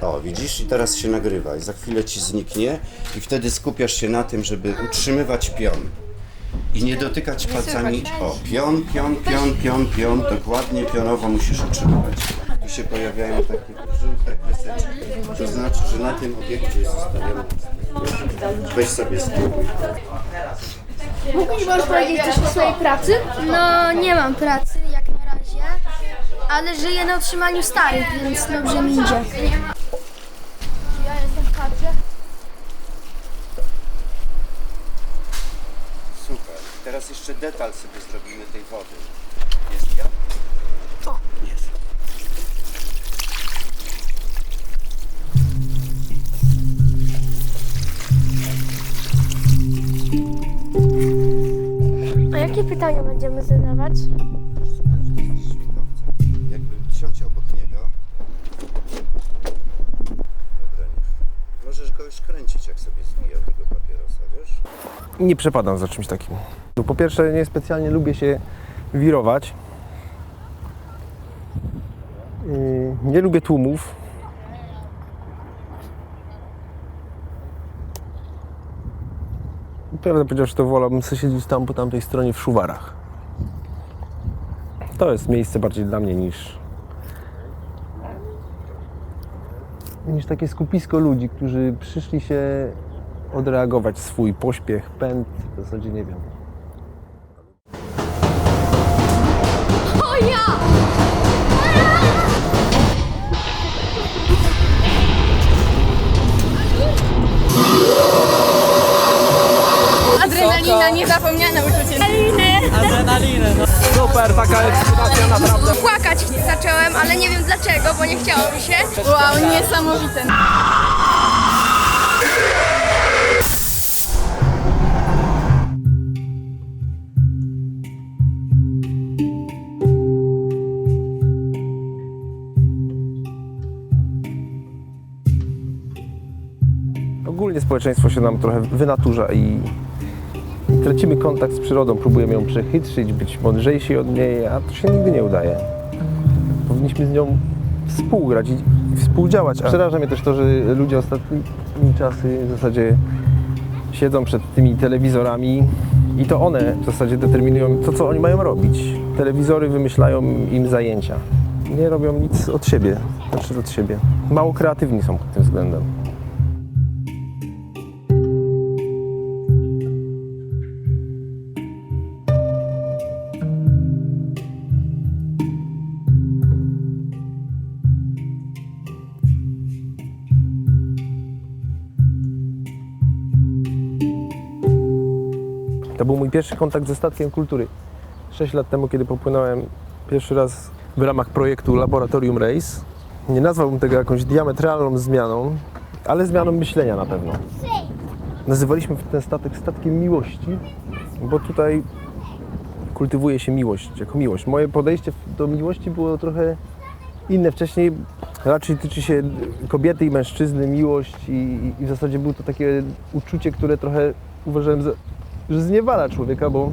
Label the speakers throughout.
Speaker 1: O, widzisz? I teraz się nagrywa i za chwilę ci zniknie i wtedy skupiasz się na tym, żeby utrzymywać pion. I nie dotykać palcami. O, pion, pion, pion, pion, pion. Dokładnie pionowo musisz utrzymywać. Tu się pojawiają takie żółte kreseczki. To znaczy, że na tym obiekcie jest ustawiony. Weź sobie spróbuj.
Speaker 2: Mógłbyś możesz powiedzieć coś o swojej pracy?
Speaker 3: No, nie mam pracy jak ale żyję na utrzymaniu starych, więc dobrze mi idzie.
Speaker 2: Ja jestem w kadrze.
Speaker 1: Super. Teraz jeszcze detal sobie zrobimy tej wody. Jest wiatr? To jest.
Speaker 3: A jakie pytania będziemy zadawać?
Speaker 4: Nie przepadam za czymś takim. No, Po pierwsze, niespecjalnie lubię się wirować. Yy, Nie lubię tłumów. Prawdę powiedziawszy, to wolałbym sobie siedzieć tam po tamtej stronie w szuwarach. To jest miejsce bardziej dla mnie niż niż takie skupisko ludzi, którzy przyszli się odreagować swój pośpiech, pęd, w zasadzie nie wiem.
Speaker 2: Adrenalina, niezapomniane uczucie.
Speaker 4: Super, taka ekscytacja naprawdę.
Speaker 3: Płakać zacząłem, ale nie wiem dlaczego, bo nie chciało mi się.
Speaker 2: Wow, niesamowite.
Speaker 4: Społeczeństwo się nam trochę wynaturza i tracimy kontakt z przyrodą, próbujemy ją przechytrzyć, być mądrzejsi od niej, a to się nigdy nie udaje. Powinniśmy z nią współgrać i współdziałać. Przeraża mnie też to, że ludzie ostatnimi czasy w zasadzie siedzą przed tymi telewizorami i to one w zasadzie determinują to, co oni mają robić. Telewizory wymyślają im zajęcia. Nie robią nic od siebie, znaczy od siebie. Mało kreatywni są pod tym względem. Był mój pierwszy kontakt ze statkiem kultury. Sześć lat temu, kiedy popłynąłem pierwszy raz w ramach projektu Laboratorium Race. Nie nazwałbym tego jakąś diametralną zmianą, ale zmianą myślenia na pewno. Nazywaliśmy ten statek statkiem miłości, bo tutaj kultywuje się miłość jako miłość. Moje podejście do miłości było trochę inne. Wcześniej raczej tyczy się kobiety i mężczyzny, miłość i, i w zasadzie było to takie uczucie, które trochę uważałem, za, że zniewala człowieka, bo,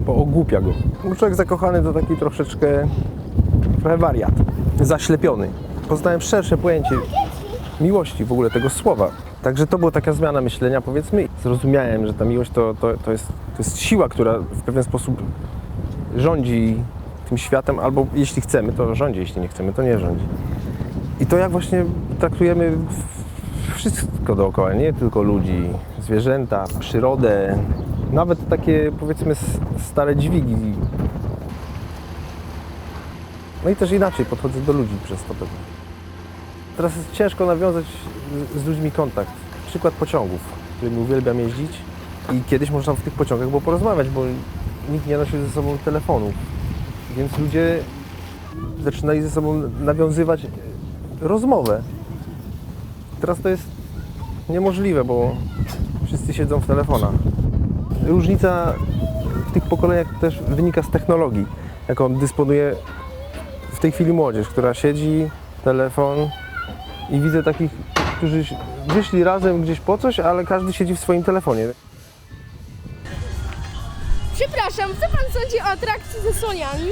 Speaker 4: bo ogłupia go. Człowiek zakochany to taki troszeczkę trochę wariat, zaślepiony. Poznałem szersze pojęcie miłości, w ogóle tego słowa. Także to była taka zmiana myślenia, powiedzmy. Zrozumiałem, że ta miłość to, to, to, jest, to jest siła, która w pewien sposób rządzi tym światem, albo jeśli chcemy, to rządzi, jeśli nie chcemy, to nie rządzi. I to jak właśnie traktujemy wszystko dookoła, nie tylko ludzi, zwierzęta, przyrodę, nawet takie powiedzmy stare dźwigi. No i też inaczej podchodzę do ludzi przez to pewnie. Teraz jest ciężko nawiązać z- ludźmi kontakt. Przykład pociągów, którymi uwielbiam jeździć i kiedyś można w tych pociągach było porozmawiać, bo nikt nie nosił ze sobą telefonów. Więc ludzie zaczynali ze sobą nawiązywać rozmowę. Teraz to jest niemożliwe, bo wszyscy siedzą w telefonach. Różnica w tych pokoleniach też wynika z technologii, jaką dysponuje w tej chwili młodzież, która siedzi, telefon i widzę takich, którzy wyszli razem gdzieś po coś, ale każdy siedzi w swoim telefonie.
Speaker 2: Przepraszam, co pan sądzi o atrakcji ze słoniami?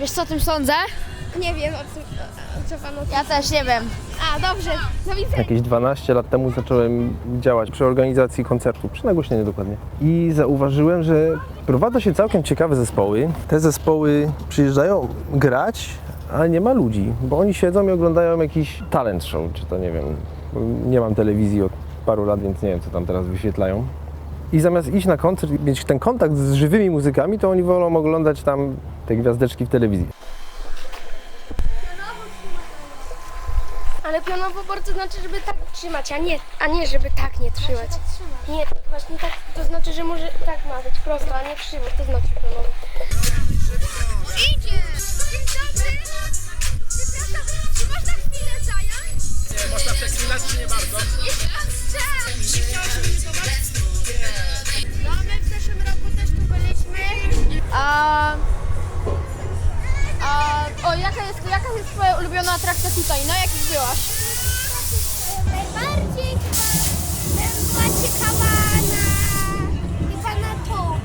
Speaker 3: Wiesz co o tym sądzę?
Speaker 2: Nie wiem, o,
Speaker 3: co pan o
Speaker 2: Ja też nie wiem.
Speaker 3: A, dobrze. Do widzenia.
Speaker 4: Jakieś 12 lat temu zacząłem działać przy organizacji koncertu, przy nagłośnieniu dokładnie. I zauważyłem, że prowadza się całkiem ciekawe zespoły. Te zespoły przyjeżdżają grać, ale nie ma ludzi, bo oni siedzą i oglądają jakiś talent show, czy to nie wiem. Nie mam telewizji od paru lat, więc nie wiem, co tam teraz wyświetlają. I zamiast iść na koncert i mieć ten kontakt z żywymi muzykami, to oni wolą oglądać tam te gwiazdeczki w telewizji.
Speaker 3: Ale pionowo bardzo znaczy, żeby tak trzymać, a nie, a nie żeby tak nie trzymać. Nie, właśnie tak, to znaczy, że może tak ma być prosto, a nie krzywo, to znaczy pionowo. Idzie! Dzień dobry! Przepraszam, czy można chwilę zająć? Nie, można przeklinać, czy nie bardzo? Jeszcze raz! Nie chciałaś imitować? No, my w zeszłym roku też tu byliśmy.
Speaker 2: A, a o, jaka jest, jaka jest twoja ulubiona atrakcja tutaj? Na byłaś?
Speaker 3: Najbardziej chyba była ciekawa na... chyba na to.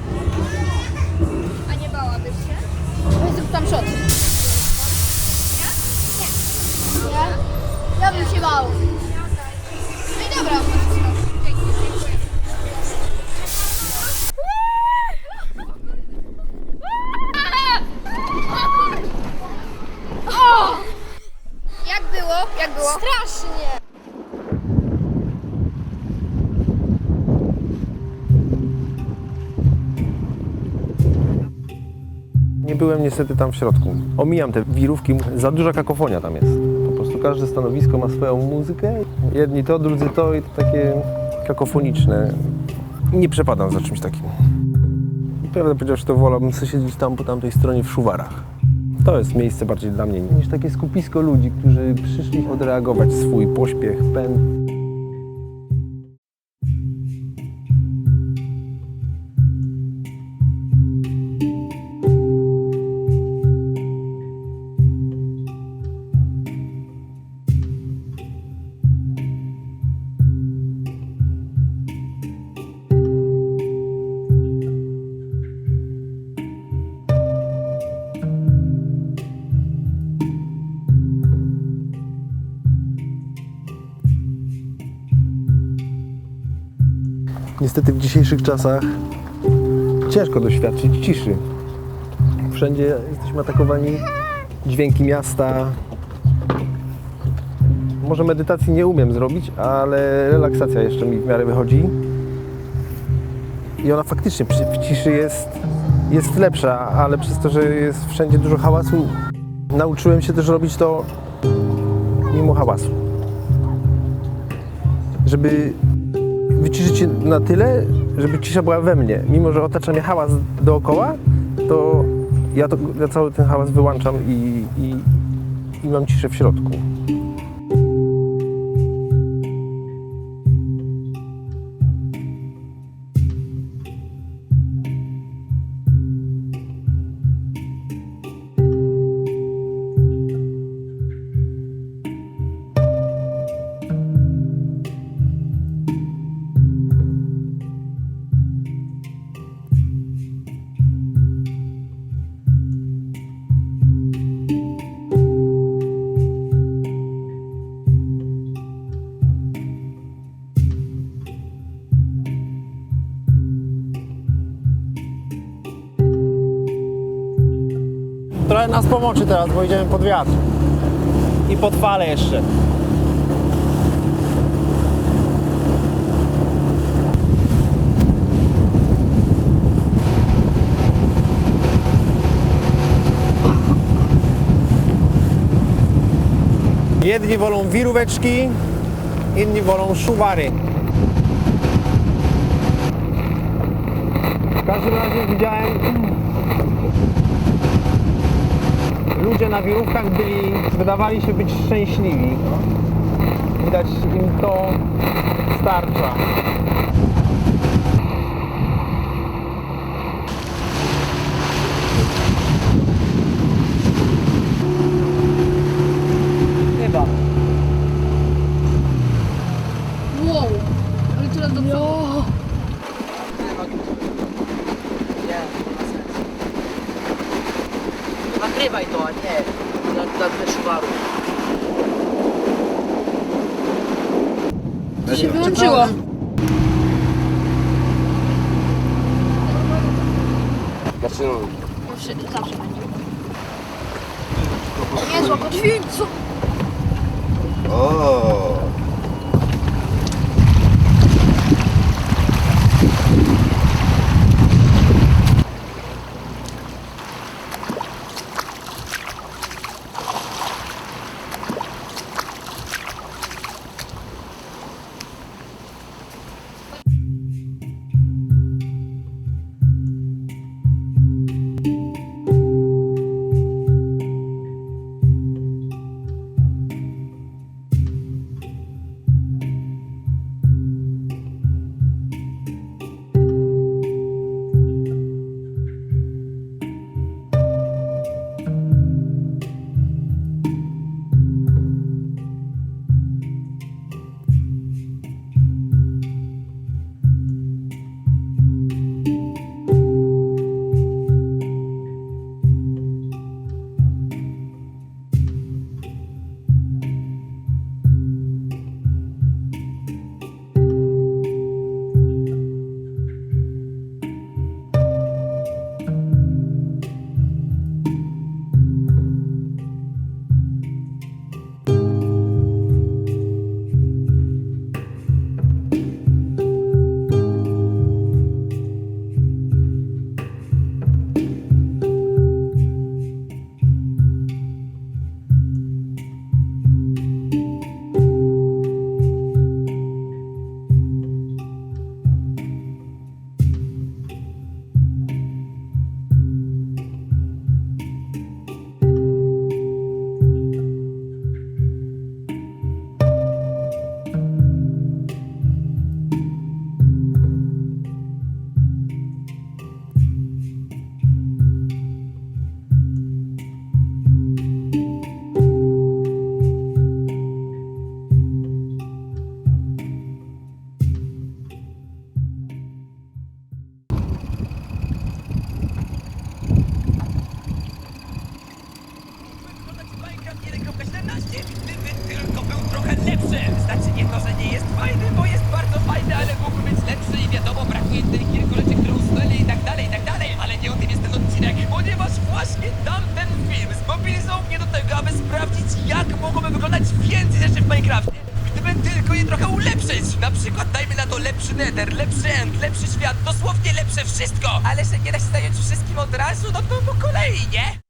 Speaker 2: A nie bałabyś się? Weź zrób tam shot.
Speaker 3: Nie?
Speaker 2: Ja? Ja bym się bał.
Speaker 4: Byłem niestety tam w środku. Omijam te wirówki, za duża kakofonia tam jest. Po prostu każde stanowisko ma swoją muzykę. Jedni to, drudzy to i to takie kakofoniczne. Nie przepadam za czymś takim. I prawdę powiedziawszy, to wolałbym sobie siedzieć tam po tamtej stronie w szuwarach. To jest miejsce bardziej dla mnie niż takie skupisko ludzi, którzy przyszli odreagować swój pośpiech, pęd. Niestety w dzisiejszych czasach ciężko doświadczyć ciszy. Wszędzie jesteśmy atakowani dźwięki miasta. Może medytacji nie umiem zrobić, ale relaksacja jeszcze mi w miarę wychodzi. I ona faktycznie w ciszy jest, jest lepsza, ale przez to, że jest wszędzie dużo hałasu, nauczyłem się też robić to mimo hałasu. Żeby wyciszyć się na tyle, żeby cisza była we mnie. Mimo, że otacza mnie hałas dookoła, to ja, to, ja cały ten hałas wyłączam i, i, i mam ciszę w środku.
Speaker 5: Nas pomoczy teraz, bo idziemy pod wiatr. I pod falę jeszcze. Jedni wolą wiróweczki, inni wolą szuwary. W każdym razie widziałem ludzie na wirówkach byli, wydawali się być szczęśliwi. Widać im to starcza.
Speaker 6: nagrywaj to, a nie na, na dwie szuwaru.
Speaker 2: się wyłączyło.
Speaker 7: Zaczynamy.
Speaker 2: Zawsze, zawsze będzie. Niezła podźwięk, co?
Speaker 7: O.
Speaker 8: lepszy świat, dosłownie lepsze wszystko. Ale że nie da się zająć wszystkim od razu, no to po kolei, nie?